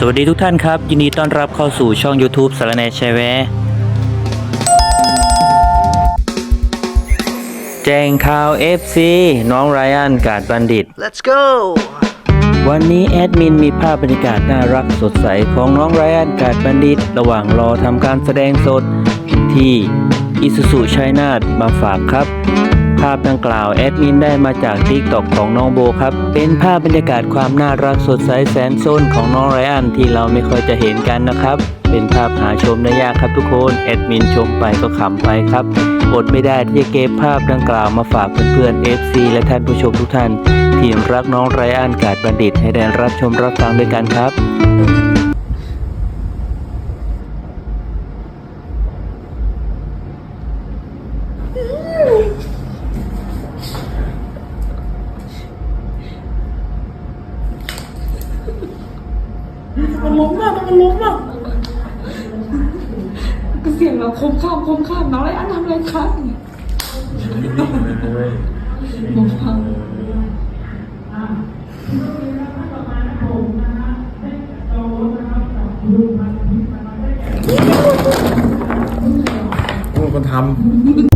สวัสดีทุกท่านครับ ยินดีต้อนรับเข้าสู่ช่อง YouTube สารแหนแชร์แวร์แจ้งข่าว FC น้องไรอันกาดบัณฑิต Let's go! วันนี้แอดมินมีภาพบรรยากาศน่ารักสดใสของน้องไรอันกาดบัณฑิต ระหว่างรอทำการแสดงสดที่อิสุสุชัยนาทมาฝากครับ ภาพดังกล่าวแอดมินได้มาจากทิกตอกของน้องโบครับ เป็นภาพบรรยากาศความน่ารักสดใสแสนซนของน้องไรอันที่เราไม่ค่อยจะเห็นกันนะครับ เป็นภาพหาชมได้ยากครับทุกคนแอดมินชมไปก็ขำไปครับอดไม่ได้ที่จะเก็บภาพดังกล่าวมาฝากเพื่อนๆ FC และท่านผู้ชมทุกท่าน ที่รักน้องไรอันกาดบัณฑิตให้ได้รับชมรับฟังด้วยกันครับ มันล้มอะมันล้มอะก็เสียงเราคมข้ามคมข้ามน้องไรอันทำอะไรคะมองฟังคนท